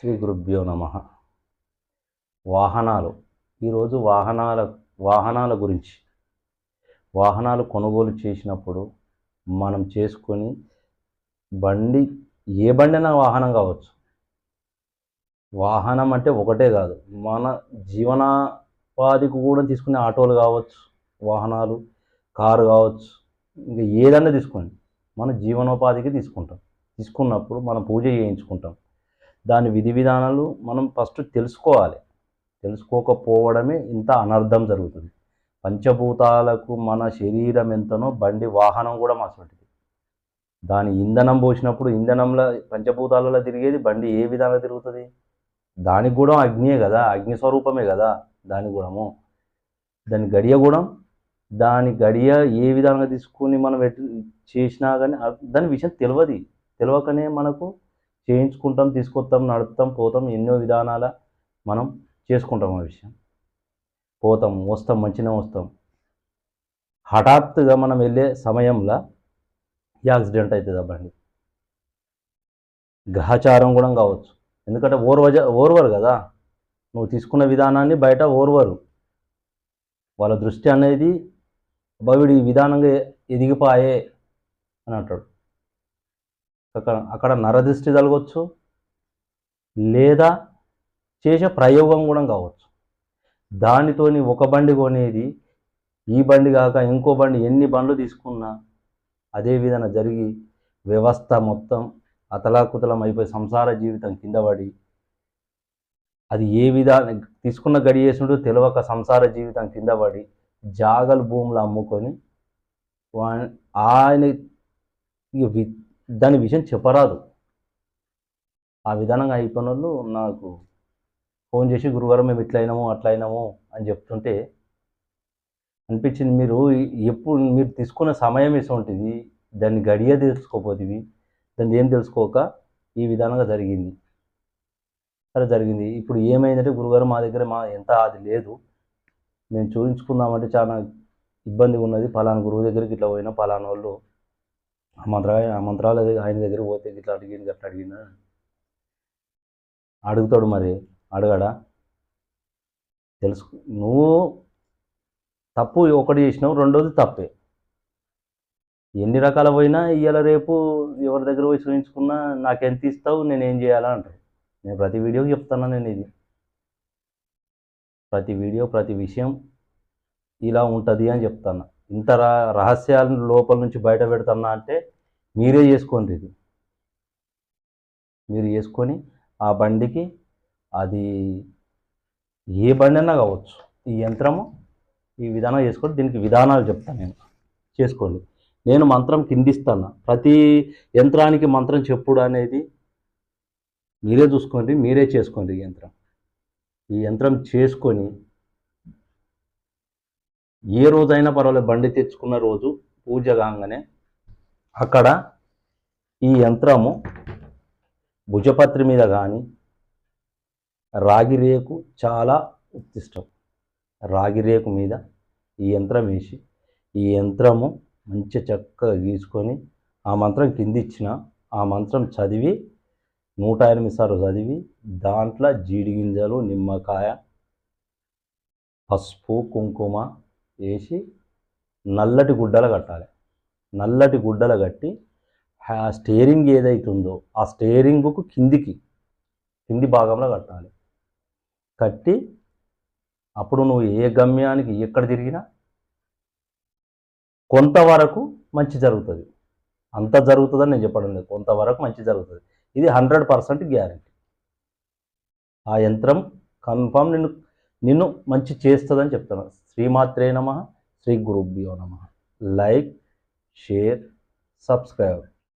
శ్రీ గురుభ్యో నమ. వాహనాలు. ఈరోజు వాహనాల వాహనాల గురించి. వాహనాలు కొనుగోలు చేసినప్పుడు మనం చేసుకొని బండి ఏ బండి అయినా వాహనం కావచ్చు. వాహనం అంటే ఒకటే కాదు. మన జీవనోపాధికి కూడా తీసుకునే ఆటోలు కావచ్చు వాహనాలు కారు కావచ్చు. ఇంకా ఏదన్నా తీసుకోండి. మన జీవనోపాధికి తీసుకుంటాం. తీసుకున్నప్పుడు మనం పూజ చేయించుకుంటాం. దాని విధి విధానాలు మనం ఫస్ట్ తెలుసుకోవాలి. తెలుసుకోకపోవడమే ఇంత అనర్థం జరుగుతుంది. పంచభూతాలకు మన శరీరం ఎంతనో బండి వాహనం కూడా మాసంటిది దాని ఇంధనం పోసినప్పుడు ఇంధనంలో పంచభూతాలలో తిరిగేది బండి ఏ విధంగా తిరుగుతుంది? దానికి కూడా అగ్నియే కదా అగ్ని స్వరూపమే కదా దాని కూడాము దాని గడియ కూడా దాని గడియ ఏ విధంగా తీసుకుని మనం ఎటు చేసినా కానీ దాని విషయం తెలియదు. తెలియకనే మనకు చేయించుకుంటాం తీసుకొస్తాం నడుపుతాం పోతాం ఎన్నో విధానాల మనం చేసుకుంటాం ఆ విషయం. పోతాం వస్తాం మంచిగా వస్తాం. హఠాత్తుగా మనం వెళ్ళే సమయంలో యాక్సిడెంట్ అవుతుంది బండి. గ్రహచారం కూడా కావచ్చు. ఎందుకంటే ఓర్వజ ఓర్వరు కదా. నువ్వు తీసుకున్న విధానాన్ని బయట ఓర్వరు. వాళ్ళ దృష్టి అనేది బావిడి విధానంగా ఎదిగిపాయే అని అంటాడు. అక్కడ అక్కడ నరదృష్టి కలగవచ్చు లేదా చేసే ప్రయోగం కూడా కావచ్చు. దానితోని ఒక బండి కొనేది ఈ బండి కాక ఇంకో బండి ఎన్ని బండ్లు తీసుకున్నా అదే విధంగా జరిగి వ్యవస్థ మొత్తం అతలాకుతలం అయిపోయి సంసార జీవితం కింద పడి అది ఏ విధాన తీసుకున్న గడి తెలియక సంసార జీవితం కింద పడి జాగలు భూములు అమ్ముకొని వా- ఆయన దాని విషయం చెప్పరాదు. ఆ విధానంగా అయిపోయిన వాళ్ళు నాకు ఫోన్ చేసి గురువారం మేము ఇట్లా అయినాము అట్లా అయినాము అని చెప్తుంటే అనిపించింది మీరు ఎప్పుడు మీరు తీసుకున్న సమయం ఉంటుంది దాన్ని గడియ తెలుసుకోపోతుంది దాన్ని ఏం తెలుసుకోక ఈ విధానంగా జరిగింది. సరే జరిగింది. ఇప్పుడు ఏమైందంటే గురుగారు మా దగ్గర మా ఎంత అది లేదు. మేము చూపించుకుందామంటే చాలా ఇబ్బందిగా ఉన్నది ఫలానా గురువు దగ్గరికి ఇట్లా పోయినా ఫలానా వాళ్ళు ఆ మంత్ర ఆ మంత్రాలు అది ఆయన దగ్గర పోతే ఇట్లా అడిగింది అట్లా అడిగినా అడుగుతాడు మరి అడగడా? తెలుసు. నువ్వు తప్పు ఒకటి చేసినావు రెండోది తప్పే. ఎన్ని రకాల పోయినా ఇవాళ రేపు ఎవరి దగ్గర పోయి చూపించుకున్నా నాకు ఎంత ఇస్తావు నేను ఏం చేయాలా అంటారు నేను ప్రతి వీడియోకి చెప్తాను నేను ఇది? ప్రతి వీడియో ప్రతి విషయం ఇలా ఉంటుంది అని చెప్తాను? ఇంత రహస్యాలను లోపల నుంచి బయట పెడుతున్నా అంటే మీరే చేసుకోండి ఇది. మీరు చేసుకొని ఆ బండికి అది ఏ బండి అన్నా కావచ్చు ఈ యంత్రము ఈ విధానం చేసుకోండి దీనికి విధానాలు చెప్తాను నేను. చేసుకోండి. నేను మంత్రం కిందిస్తాను. ప్రతి యంత్రానికి మంత్రం చెప్పుడు అనేది మీరే చూసుకోండి మీరే చేసుకోండి ఈ యంత్రం. ఈ యంత్రం చేసుకొని ఏ రోజైనా పర్వాలేదు బండి తెచ్చుకున్న రోజు పూజ కాగానే అక్కడ ఈ యంత్రము భుజపత్రి మీద కానీ రాగి రేకు చాలా ఉత్తిష్టం. రాగి రేకు మీద ఈ యంత్రం వేసి ఈ యంత్రము మంచి చక్కగా గీసుకొని ఆ మంత్రం కింద ఇచ్చిన ఆ మంత్రం చదివి నూట ఎనిమిది సార్లు చదివి దాంట్లో జీడి గింజలు నిమ్మకాయ పసుపు కుంకుమ వేసి నల్లటి గుడ్డలు కట్టాలి. నల్లటి గుడ్డలు కట్టి ఆ స్టేరింగ్ ఏదైతుందో ఆ స్టేరింగ్కు కిందికి కింది భాగంలో కట్టాలి. కట్టి అప్పుడు నువ్వు ఏ గమ్యానికి ఎక్కడ తిరిగినా కొంతవరకు మంచి జరుగుతుంది. అంత జరుగుతుందని నేను చెప్పడం లేదు. కొంతవరకు మంచి జరుగుతుంది. ఇది హండ్రెడ్ పర్సెంట్ గ్యారంటీ. ఆ యంత్రం కన్ఫామ్ నిన్ను నిన్ను మంచి చేస్తుందని చెప్తాను శ్రీమాత్రే నమ శ్రీ గురుభ్యో నమ. Like share subscribe.